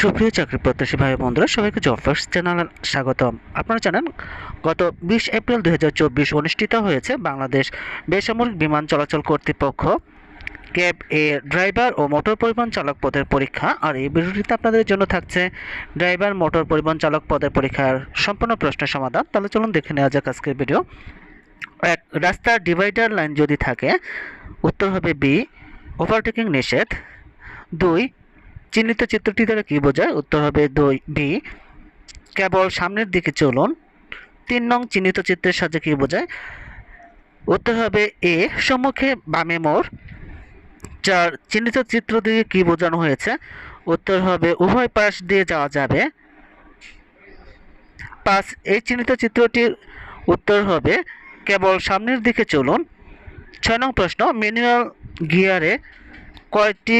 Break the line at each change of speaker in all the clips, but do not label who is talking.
সুপ্রিয় চাকরি প্রত্যাশী ভাই বন্ধুরা সবাইকে জব ফার্স্ট চ্যানেল স্বাগতম আপনারা জানেন গত বিশ এপ্রিল দু হাজার চব্বিশ অনুষ্ঠিত হয়েছে বাংলাদেশ বেসামরিক বিমান চলাচল কর্তৃপক্ষ ক্যাব এ ড্রাইভার ও মোটর পরিবহন চালক পদের পরীক্ষা আর এই ভিডিওটিতে আপনাদের জন্য থাকছে ড্রাইভার মোটর পরিবহন চালক পদের পরীক্ষার সম্পূর্ণ প্রশ্নের সমাধান তাহলে চলুন দেখে নেওয়া যাক আজকের ভিডিও এক রাস্তার ডিভাইডার লাইন যদি থাকে উত্তর হবে বি ওভারটেকিং নিষেধ দুই চিহ্নিত চিত্রটি দ্বারা কি বোঝায় উত্তর হবে দুই বি কেবল সামনের দিকে চলুন তিন নং চিহ্নিত চিত্রের সাহায্যে কি বোঝায় উত্তর হবে এ সম্মুখে বামে মোড় চার চিহ্নিত চিত্র দিয়ে কি বোঝানো হয়েছে উত্তর হবে উভয় পাশ দিয়ে যাওয়া যাবে পাঁচ এই চিহ্নিত চিত্রটির উত্তর হবে কেবল সামনের দিকে চলুন ছয় নং প্রশ্ন ম্যানুয়াল গিয়ারে কয়টি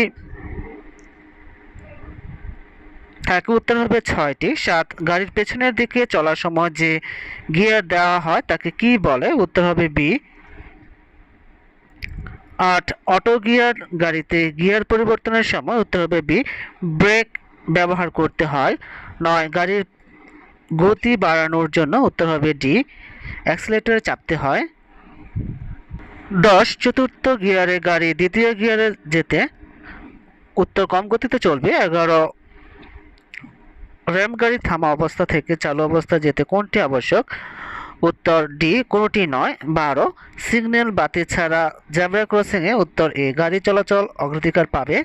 তাকে উত্তর হবে ছয়টি সাত গাড়ির পেছনের দিকে চলার সময় যে গিয়ার দেওয়া হয় তাকে কি বলে উত্তর হবে বি আট অটো গিয়ার গাড়িতে গিয়ার পরিবর্তনের সময় উত্তর হবে বি ব্রেক ব্যবহার করতে হয় নয় গাড়ির গতি বাড়ানোর জন্য উত্তর হবে ডি অ্যাক্সিলেটরে চাপতে হয় দশ চতুর্থ গিয়ারে গাড়ি দ্বিতীয় গিয়ারে যেতে উত্তর কম গতিতে চলবে এগারো র্যাম গাড়ি থামা অবস্থা থেকে চালু অবস্থা যেতে কোনটি আবশ্যক উত্তর ডি কোনোটি নয় বারো সিগন্যাল বাতি ছাড়া জ্যাবরা ক্রসিংয়ে উত্তর এ গাড়ি চলাচল অগ্রাধিকার পাবে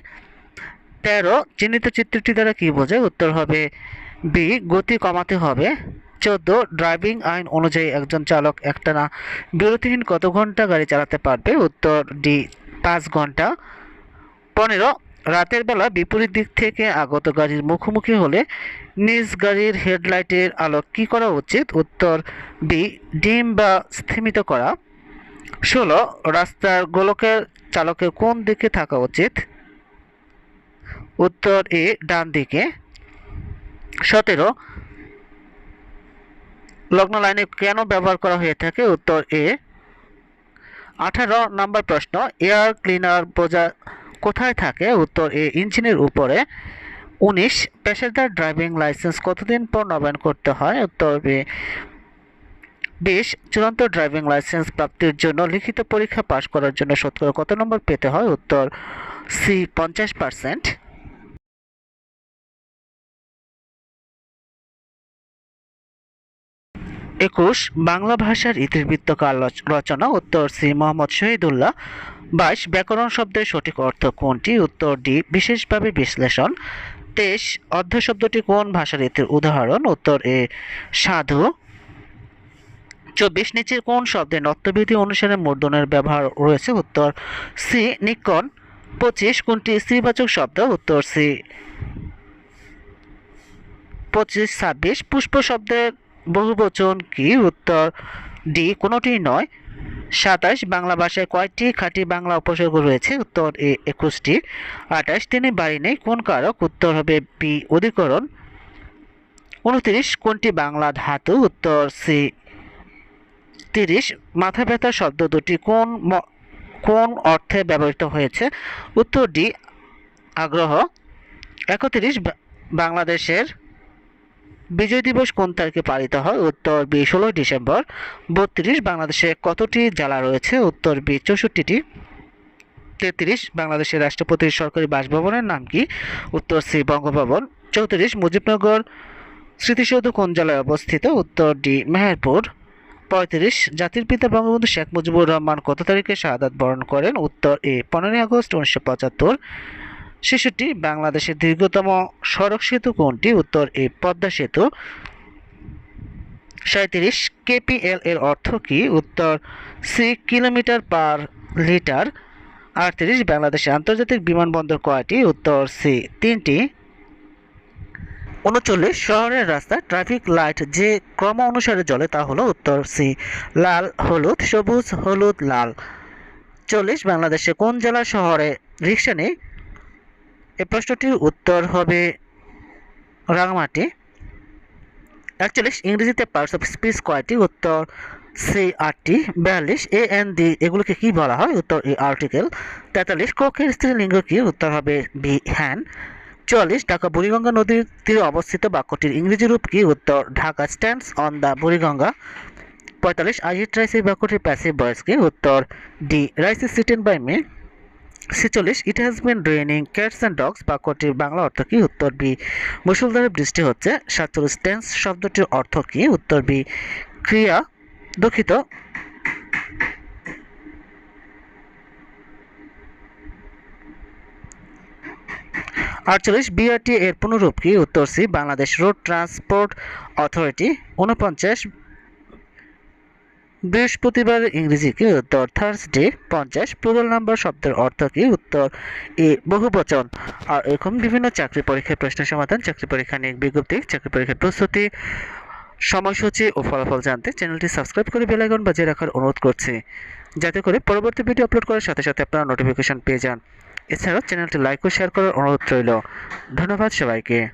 তেরো চিহ্নিত চিত্রটি দ্বারা কী বোঝায় উত্তর হবে বি গতি কমাতে হবে চোদ্দ ড্রাইভিং আইন অনুযায়ী একজন চালক একটানা বিরতিহীন কত ঘন্টা গাড়ি চালাতে পারবে উত্তর ডি পাঁচ ঘন্টা পনেরো রাতের বেলা বিপরীত দিক থেকে আগত গাড়ির মুখোমুখি হলে নিজ গাড়ির হেডলাইটের আলো কি করা উচিত উত্তর বি ডিম বা স্থিমিত করা ষোলো রাস্তার গোলকের চালকের কোন দিকে থাকা উচিত উত্তর এ ডান দিকে সতেরো লগ্ন লাইনে কেন ব্যবহার করা হয়ে থাকে উত্তর এ আঠারো নাম্বার প্রশ্ন এয়ার ক্লিনার বোঝা কোথায় থাকে উত্তর এ ইঞ্জিনের উপরে উনিশ পেশাদার ড্রাইভিং লাইসেন্স কতদিন পর নবায়ন করতে হয় উত্তর বি বিশ চূড়ান্ত ড্রাইভিং লাইসেন্স প্রাপ্তির জন্য লিখিত পরীক্ষা পাশ করার জন্য শতকরা কত নম্বর পেতে হয় উত্তর সি পঞ্চাশ পার্সেন্ট একুশ বাংলা ভাষার ইতিবৃত্তকার রচনা উত্তর সি মোহাম্মদ শহীদুল্লাহ বাইশ ব্যাকরণ শব্দের সঠিক অর্থ কোনটি উত্তর ডি বিশেষভাবে বিশ্লেষণ তেইশ অর্ধ শব্দটি কোন ভাষার ভাষারীতির উদাহরণ উত্তর এ সাধু চব্বিশ নিচের কোন শব্দে নত্যবিধি অনুসারে মূর্ধনের ব্যবহার রয়েছে উত্তর সি নিকন পঁচিশ কোনটি স্ত্রীবাচক শব্দ উত্তর সি পঁচিশ ছাব্বিশ পুষ্প শব্দের বহুবচন কি উত্তর ডি কোনোটি নয় সাতাশ বাংলা ভাষায় কয়েকটি খাঁটি বাংলা উপসর্গ রয়েছে উত্তর এ একুশটি আঠাশ তিনি বাড়ি নেই কোন কারক উত্তর হবে বি অধিকরণ উনত্রিশ কোনটি বাংলা ধাতু উত্তর সি তিরিশ মাথা ব্যথা শব্দ দুটি কোন কোন অর্থে ব্যবহৃত হয়েছে উত্তর ডি আগ্রহ একত্রিশ বাংলাদেশের বিজয় দিবস কোন তারিখে পালিত হয় উত্তর বি ষোলোই ডিসেম্বর বত্রিশ বাংলাদেশে কতটি জেলা রয়েছে উত্তর বি চৌষট্টিটি তেত্রিশ বাংলাদেশের রাষ্ট্রপতির সরকারি বাসভবনের নাম কি উত্তর সি বঙ্গভবন চৌত্রিশ মুজিবনগর স্মৃতিসৌধ কোন জেলায় অবস্থিত উত্তর ডি মেহেরপুর পঁয়ত্রিশ জাতির পিতা বঙ্গবন্ধু শেখ মুজিবুর রহমান কত তারিখে শাহাদ বরণ করেন উত্তর এ পনেরোই আগস্ট উনিশশো পঁচাত্তর শিশুটি বাংলাদেশের দীর্ঘতম সড়ক সেতু কোনটি উত্তর এই পদ্মা সেতু সাঁত্রিশ কেপিএল এর অর্থ কি উত্তর সি কিলোমিটার পার লিটার আটত্রিশ বাংলাদেশের আন্তর্জাতিক বিমানবন্দর কয়টি উত্তর সি তিনটি উনচল্লিশ শহরের রাস্তা ট্রাফিক লাইট যে ক্রম অনুসারে জ্বলে তা হলো উত্তর সি লাল হলুদ সবুজ হলুদ লাল চল্লিশ বাংলাদেশে কোন জেলা শহরে রিক্সা নেই এই প্রশ্নটির উত্তর হবে রাঙামাটি একচল্লিশ ইংরেজিতে পার্টস অফ স্পিচ কয়টি উত্তর সি আরটি বিয়াল্লিশ এ এন ডি এগুলোকে কী বলা হয় উত্তর এ আর্টিকেল তেতাল্লিশ কক্ষের স্ত্রী লিঙ্গ কি উত্তর হবে বি হ্যান চল্লিশ ঢাকা বুড়িগঙ্গা নদীর তীরে অবস্থিত বাক্যটির ইংরেজি রূপ কি উত্তর Dhaka stands on the Buriganga পঁয়তাল্লিশ আই হিট রাইস এই বাক্যটির প্যাসিভ বয়স কি উত্তর the rice is eaten by me ছেচল্লিশ it has been raining cats and dogs বাক্যটির বাংলা অর্থ কি উত্তর বি মুসুলধারে বৃষ্টি হচ্ছে সাতচল্লিশ টেন্স শব্দটির অর্থ কি উত্তর বি ক্রিয়া দুঃখিত আটচল্লিশ বিআরটি এর পুনরূপ কি উত্তর সি বাংলাদেশ রোড ট্রান্সপোর্ট অথরিটি উনপঞ্চাশ বৃহস্পতিবার ইংরেজি কি উত্তর থার্সডে পঞ্চাশ প্লুরাল নাম্বার শব্দের অর্থ কি উত্তর এ বহুবচন আর এরকম বিভিন্ন চাকরি পরীক্ষার প্রশ্ন সমাধান চাকরি পরীক্ষা নিয়ে বিজ্ঞপ্তি চাকরি পরীক্ষার প্রস্তুতি সময়সূচি ও ফলাফল জানতে চ্যানেলটি সাবস্ক্রাইব করে বেলাইকন বাজিয়ে রাখার অনুরোধ করছি যাতে করে পরবর্তী ভিডিও আপলোড করার সাথে সাথে আপনারা নোটিফিকেশন পেয়ে যান এছাড়াও চ্যানেলটি লাইক ও শেয়ার করার অনুরোধ রইল ধন্যবাদ সবাইকে